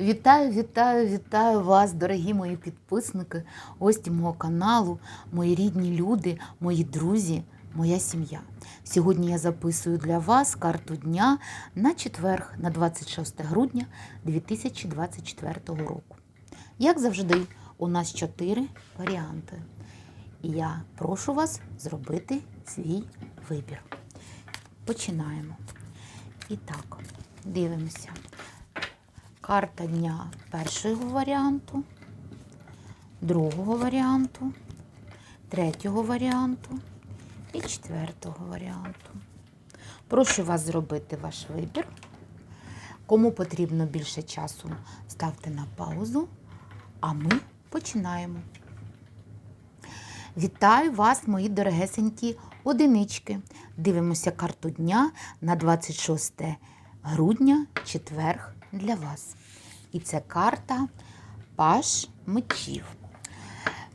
Вітаю, вітаю, вітаю вас, дорогі мої підписники, гості мого каналу, мої рідні люди, мої друзі, моя сім'я. Сьогодні я записую для вас карту дня на четверг, на 26 грудня 2024 року. Як завжди, у нас чотири варіанти. І я прошу вас зробити свій вибір. Починаємо. І так, дивимося. Карта дня першого варіанту, другого варіанту, третього варіанту і четвертого варіанту. Прошу вас зробити ваш вибір. Кому потрібно більше часу, ставте на паузу, а ми починаємо. Вітаю вас, мої дорогесенькі одинички. Дивимося карту дня на 26 грудня, четверг для вас. І це карта Паш мечів.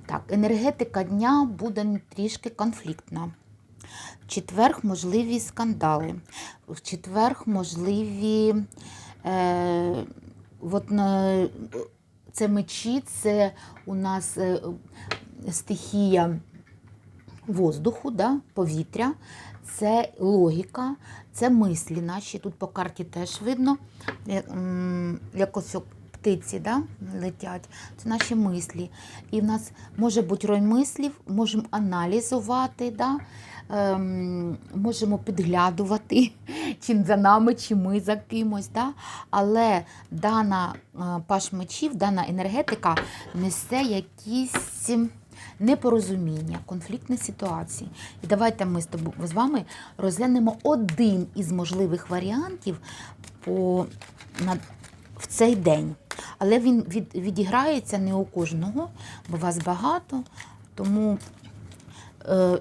Так, енергетика дня буде трішки конфліктна. В четверг можливі скандали. В четверг можливі. Е, от, це мечі, це у нас е, стихія воздуху, да, повітря, це логіка, це мислі наші. Тут по карті теж видно, м, якось птиці да, летять. Це наші мислі. І в нас може бути рой мислів, можемо аналізувати, да, ем, можемо підглядувати, чи за нами, чи ми за кимось. Да? Але дана е, паш мечів, дана енергетика несе якісь непорозуміння, конфліктні ситуації. І давайте ми з тобою з вами розглянемо один із можливих варіантів по, на, в цей день. Але він від, відіграється не у кожного, бо вас багато, тому е,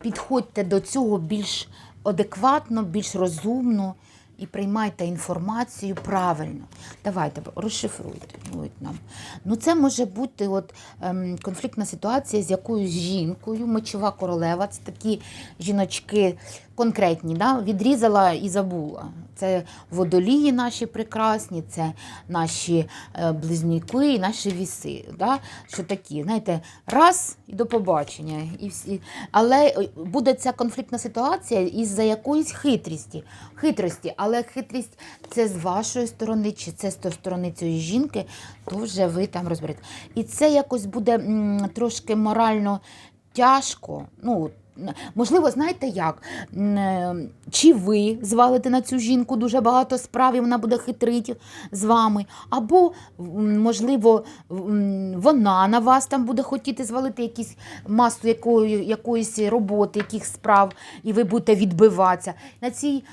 підходьте до цього більш адекватно, більш розумно і приймайте інформацію правильно. Давайте розшифруйте нам. Ну, це може бути от, ем, конфліктна ситуація з якоюсь жінкою, мечова королева. Це такі жіночки конкретні, да? відрізала і забула. Це водолії наші прекрасні, це наші е, близнюки і наші віси. Да? Що такі, знаєте, раз і до побачення. І всі. Але е, буде ця конфліктна ситуація із-за якоїсь хитрості. хитрості. Але хитрість це з вашої сторони, чи це з сторони цієї жінки, то вже ви там розберете. І це якось буде м, трошки морально тяжко. Ну, Можливо, знаєте як? Чи ви звалите на цю жінку дуже багато справ, і вона буде хитрити з вами, або, можливо, вона на вас там буде хотіти звалити якісь масу якої, якоїсь роботи, яких справ, і ви будете відбиватися. На цій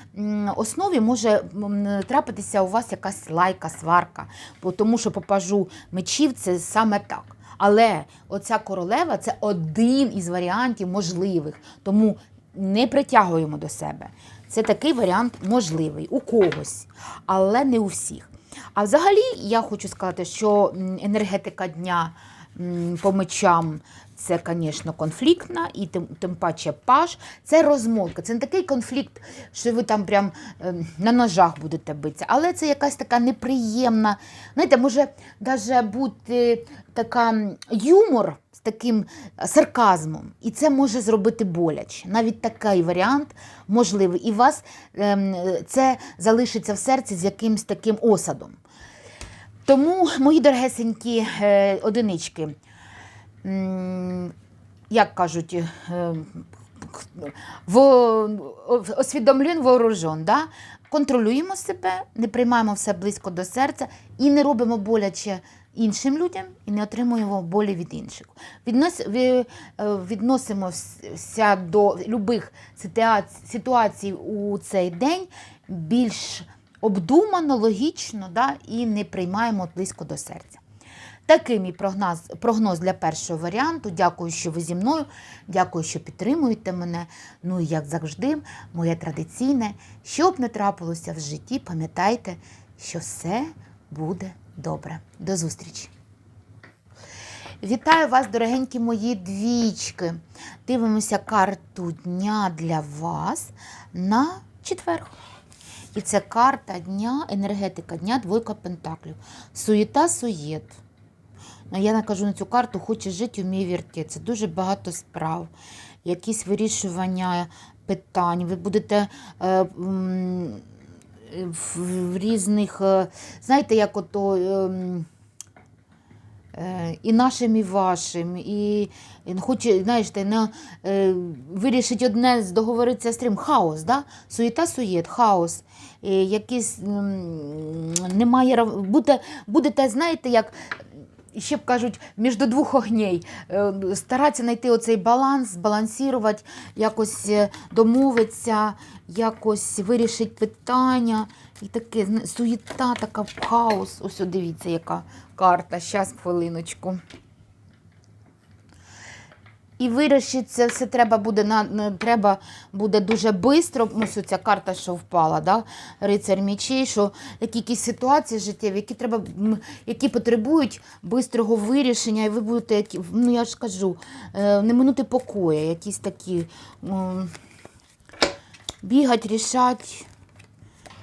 основі може трапитися у вас якась лайка, сварка, тому що попажу мечів це саме так. Але оця королева це один із варіантів можливих. Тому не притягуємо до себе. Це такий варіант можливий у когось, але не у всіх. А взагалі я хочу сказати, що енергетика дня по мечам це, звісно, конфліктна, і тим тим паче паш. Це розмовка. Це не такий конфлікт, що ви там прям е, на ножах будете битися. Але це якась така неприємна. Знаєте, може навіть бути така юмор з таким сарказмом. І це може зробити боляче. Навіть такий варіант можливий. І вас е, це залишиться в серці з якимось таким осадом. Тому, мої дорогесенькі е, одинички, як кажуть, е, освідомлен вооружен, да? контролюємо себе, не приймаємо все близько до серця і не робимо боляче іншим людям і не отримуємо болі від інших. Віднос, е, відносимося до любих ситуацій у цей день більш обдумано, логічно да, і не приймаємо близько до серця. Такий мій прогноз, прогноз для першого варіанту. Дякую, що ви зі мною. Дякую, що підтримуєте мене. Ну і як завжди, моє традиційне, що б не трапилося в житті, пам'ятайте, що все буде добре. До зустрічі! Вітаю вас, дорогенькі мої двічки. Дивимося карту дня для вас на четвер. І це карта дня, енергетика дня, двойка пентаклів. Суєта, суєт. Ну, Я накажу на цю карту, хоче жити, вміє вірти. Це дуже багато справ, якісь вирішування питань. Ви будете е, в, в різних, е, знаєте, як ото. ем, е, І нашим, і вашим, і, хоче, знаєш, не, вирішить одне, договоритися з тим. Хаос, да? суєта, суєт, хаос. Е, якийсь, м, немає, буде, будете, знаєте, як ще б кажуть, між двох огней. Е, Старатися знайти оцей баланс, збалансувати, якось е, домовитися, якось вирішити питання. І таке суєта, така хаос. Ось дивіться, яка карта. Щас, хвилиночку. І вирішити це все треба буде на, треба буде дуже швидко. Ось ця карта, що впала, да? рицар мечей, що які якісь ситуації життєві, які треба, які потребують швидкого вирішення, і ви будете, ну я ж кажу, е, не минути покою, якісь такі бігати, рішати,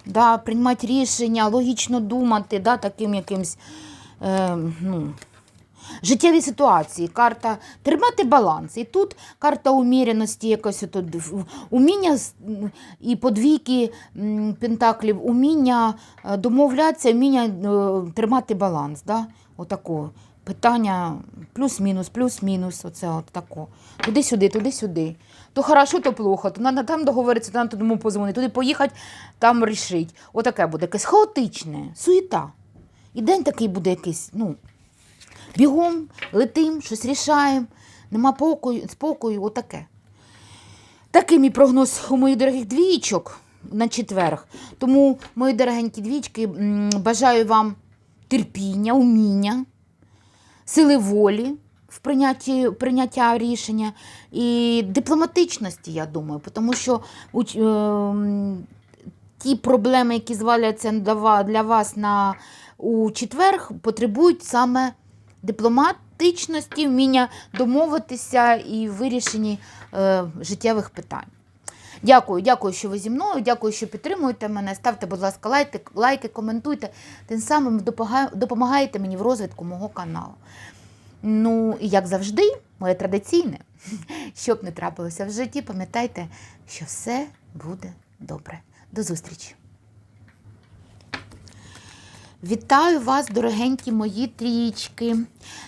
да, приймати рішення, логічно думати, да, таким якимсь. Е, ну, життєві ситуації, карта тримати баланс. І тут карта уміреності, якось в- уміння і подвійки пентаклів, уміння е, домовлятися, уміння е, тримати баланс. Да? Отако. Питання плюс-мінус, плюс-мінус, оце от тако. Туди-сюди, туди-сюди. То хорошо, то плохо, то треба там договоритися, там тому позвонити, туди поїхати, там рішити. Отаке буде якесь хаотичне, суєта. І день такий буде якийсь, ну, бігом, летим, щось рішаємо, нема покою, спокою, отаке. Такий мій прогноз у моїх дорогих двічок на четверг. Тому, мої дорогенькі двічки, бажаю вам терпіння, уміння, сили волі в прийнятті, прийняття рішення і дипломатичності, я думаю, тому що ем, ті проблеми, які зваляться для вас на, у четверг, потребують саме дипломатичності, вміння домовитися і вирішенні е, життєвих питань. Дякую, дякую, що ви зі мною. Дякую, що підтримуєте мене. Ставте, будь ласка, лайки, лайки коментуйте. Тим самим допомагаєте мені в розвитку мого каналу. Ну, і як завжди, моє традиційне, щоб не трапилося в житті, пам'ятайте, що все буде добре. До зустрічі! Вітаю вас, дорогенькі мої трічки.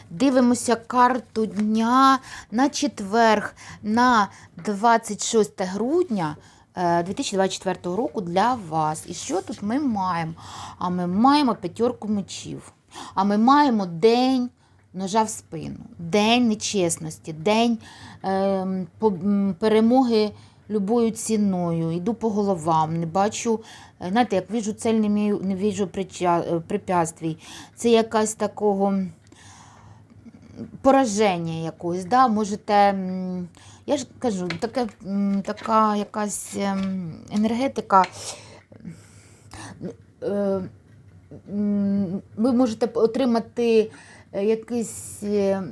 Дивимося карту дня на четверг, на 26 грудня е, 2024 року для вас. І що тут ми маємо? А ми маємо п'ятерку мечів. А ми маємо день ножа в спину, день нечесності, день м, перемоги любою ціною. Йду по головам, не бачу, е, знаєте, як віжу цель, не, мію, не віжу е, препятствій. Це якась такого пораження якогось. Да? Можете, я ж кажу, таке, така якась ем, енергетика. е, ви можете отримати якийсь, е,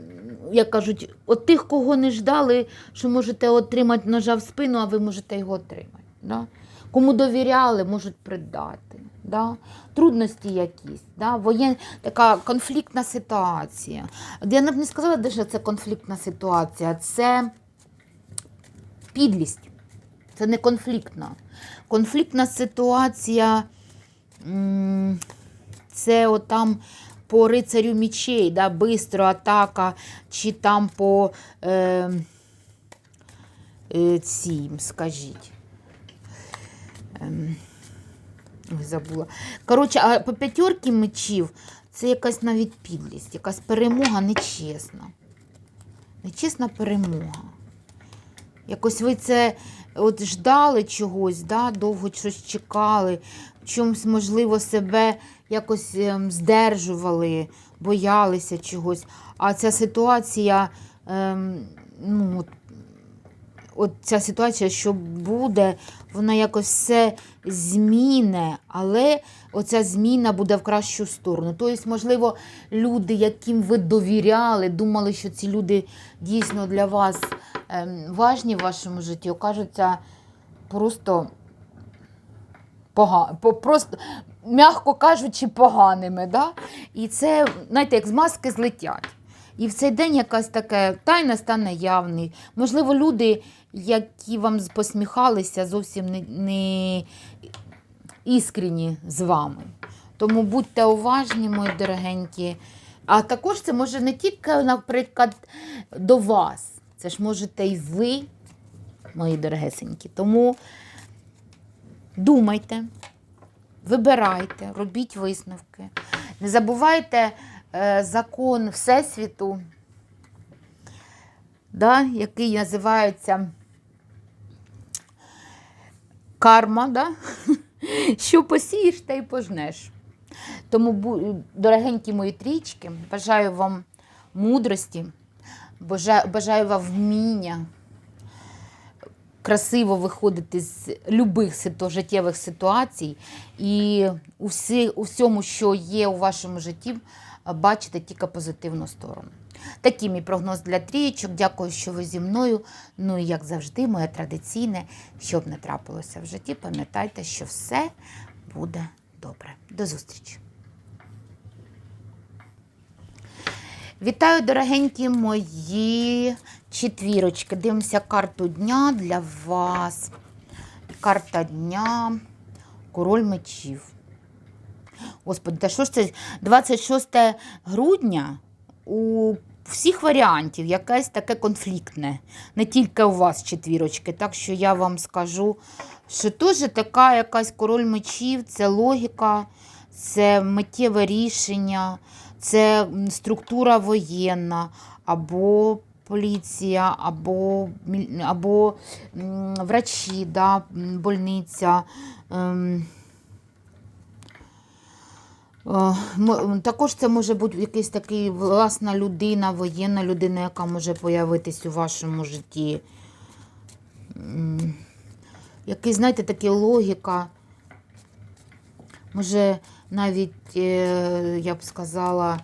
як кажуть, от тих, кого не ждали, що можете отримати ножа в спину, а ви можете його отримати. Да? Кому довіряли, можуть придати. Да? Трудності якісь, да? Воєн... така конфліктна ситуація. Я б не сказала, що це конфліктна ситуація, це підлість. Це не конфліктна. Конфліктна ситуація це отам по рицарю мічей, да, бистро атака, чи там по е, е, цім, скажіть. Ой, забула. Коротше, а по п'ятерки мечів це якась навіть підлість, якась перемога нечесна. Нечесна перемога. Якось ви це от ждали чогось, да? довго щось чекали, чомусь, можливо, себе якось ем, здержували, боялися чогось. А ця ситуація, ем, ну, от, от ця ситуація, що буде, вона якось все зміне, але оця зміна буде в кращу сторону. Тобто, можливо, люди, яким ви довіряли, думали, що ці люди дійсно для вас ем, важні в вашому житті, окажуться просто пога... по- просто, м'яко кажучи, поганими. Да? І це, знаєте, як з маски злетять. І в цей день якась така тайна стане явний. Можливо, люди, які вам посміхалися, зовсім не, не іскренні з вами. Тому будьте уважні, мої дорогенькі. А також це може не тільки, наприклад, до вас. Це ж можете і ви, мої дорогесенькі. Тому думайте, вибирайте, робіть висновки. Не забувайте е, закон Всесвіту, да, який називається карма, да? що посієш, та й пожнеш. Тому, дорогенькі мої трічки, бажаю вам мудрості, бажаю вам вміння красиво виходити з любих життєвих ситуацій і у, всі, у всьому, що є у вашому житті, бачите тільки позитивну сторону. Такий мій прогноз для трієчок. Дякую, що ви зі мною. Ну і як завжди, моє традиційне, щоб не трапилося в житті, пам'ятайте, що все буде добре. До зустрічі! Вітаю, дорогенькі мої четвірочки. Дивимося карту дня для вас. Карта дня. Король мечів. Господи, та що ж це? 26 грудня у всіх варіантів якесь таке конфліктне. Не тільки у вас четвірочки. Так що я вам скажу, що теж така якась король мечів, це логіка, це миттєве рішення, це структура воєнна або поліція, або, або врачі, да, больниця. ем, Е, Також це може бути якийсь такий власна людина, воєнна людина, яка може появитись у вашому житті. Який, знаєте, така логіка. Може, навіть, е, я б сказала,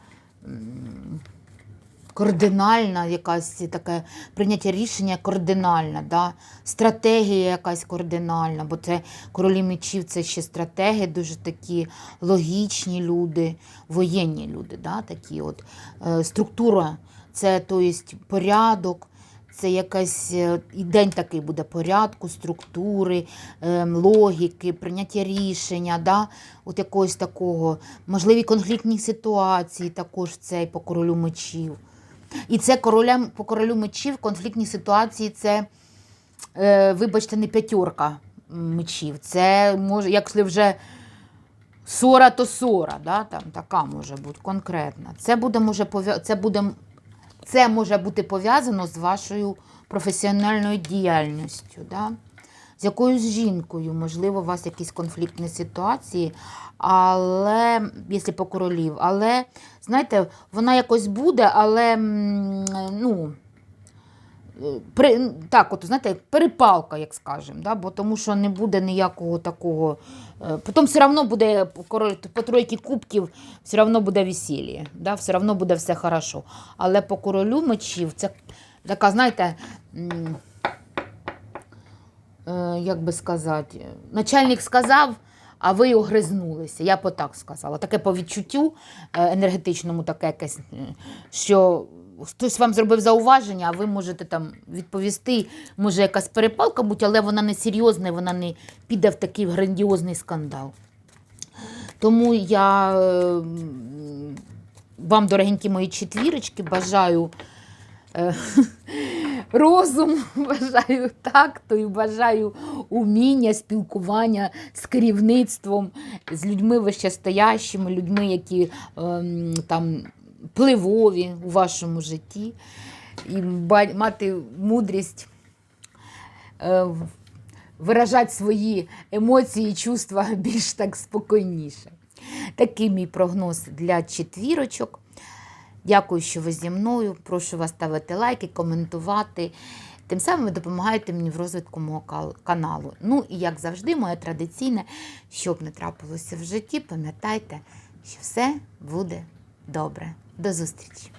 кардинальна якась таке прийняття рішення кардинальна, да? стратегія якась кардинальна, бо це королі мечів це ще стратеги, дуже такі логічні люди, воєнні люди, да? такі от. Е, структура це то порядок. Це якась е, і день такий буде порядку, структури, ем, логіки, прийняття рішення, да? от якогось такого, можливі конфліктні ситуації також цей по королю мечів. І це королям, по королю мечів конфліктні ситуації це, е, вибачте, не п'ятерка мечів. Це може, якщо вже сора, то сора, да? Там, така може бути конкретна. Це буде, може, це буде, це може бути пов'язано з вашою професіональною діяльністю. Да? З якоюсь жінкою, можливо, у вас якісь конфліктні ситуації, але якщо по королів, але знаєте, вона якось буде, але ну, при, так, от, знаєте, перепалка, як скажемо, да? бо тому що не буде ніякого такого. е, Потім все одно буде по тройки кубків, все одно буде весілля, да? все одно буде все хорошо. Але по королю мечів це така, знаєте. Е, як би сказати, начальник сказав, а ви огризнулися. Я б так сказала. Таке по відчуттю е, енергетичному, таке якесь, е, що хтось вам зробив зауваження, а ви можете там відповісти, може якась перепалка бути, але вона не серйозна, вона не піде в такий грандіозний скандал. Тому я е, вам, дорогенькі мої четвірочки, бажаю розум, бажаю такту і бажаю уміння, спілкування з керівництвом, з людьми вищестоящими, людьми, які ем, там пливові у вашому житті, і мати мудрість. е, виражати свої емоції і чувства більш так спокійніше. Такий мій прогноз для четвірочок. Дякую, що ви зі мною. Прошу вас ставити лайки, коментувати. Тим самим ви допомагаєте мені в розвитку мого каналу. Ну і як завжди, моє традиційне, щоб не трапилося в житті, пам'ятайте, що все буде добре. До зустрічі!